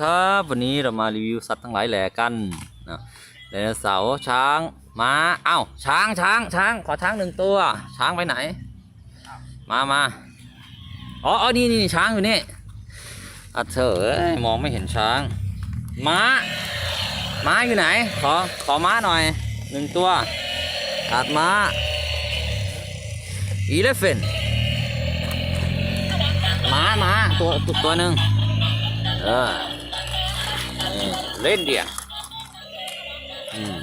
ครับวันนี้เรามารีวิวสัตว์ทั้งหลายแหล่กันนะไดโนเสาร์ช้างม้าเอ้าช้างช้างช้างขอช้างหนึ่งตัว ช้างไปไหน มามาอ๋ออ๋อนี่นี่ช้างอยู่นี่อะเธอเอ้ยมองไม่เห็นช้าง ม้า ม้าอยู่ไหน ขอขอม้าหน่อยหนึ่งตัวขาดม้า elephant ม้าม้าตัวตัวหนึ่งเออ เล่นเดียอืม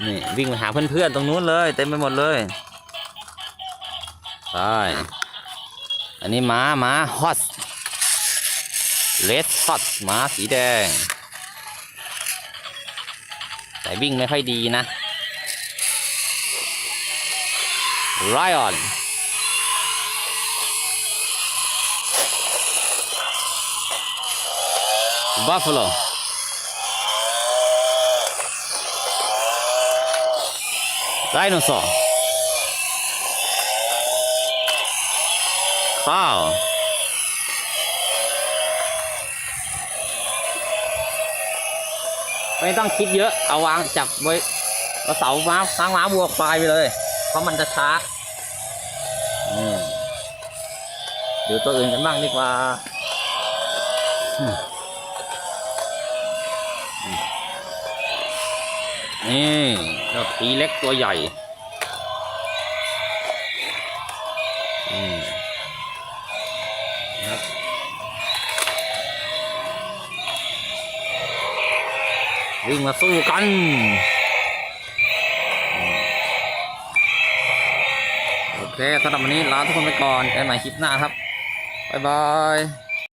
นี่วิ่งไปหาเพื่อนๆตรงนู้นเลย เต็มไปหมดเลยไปอันนี้ม้าม้าฮอสเลสฮอสม้าสีแดง แต่วิ่งไม่ค่อยดีนะไรออน Buffalo. Dinosaur. Cow. ไม่ต้องคิดเยอะ เอาวางจับไว้เอาเสาม้าช้างม้าบวกปลายไปเลย เพราะมันจะช้าเดี๋ยวตัวอื่นกันบ้างดีกว่า นี่เจ้าตีเล็กตัวใหญ่อืมครับวิ่งมาสู้กันโอเคสำหรับวันนี้ลาทุกคนไปก่อนเจอกันใหม่คลิปหน้าครับ บ๊ายบาย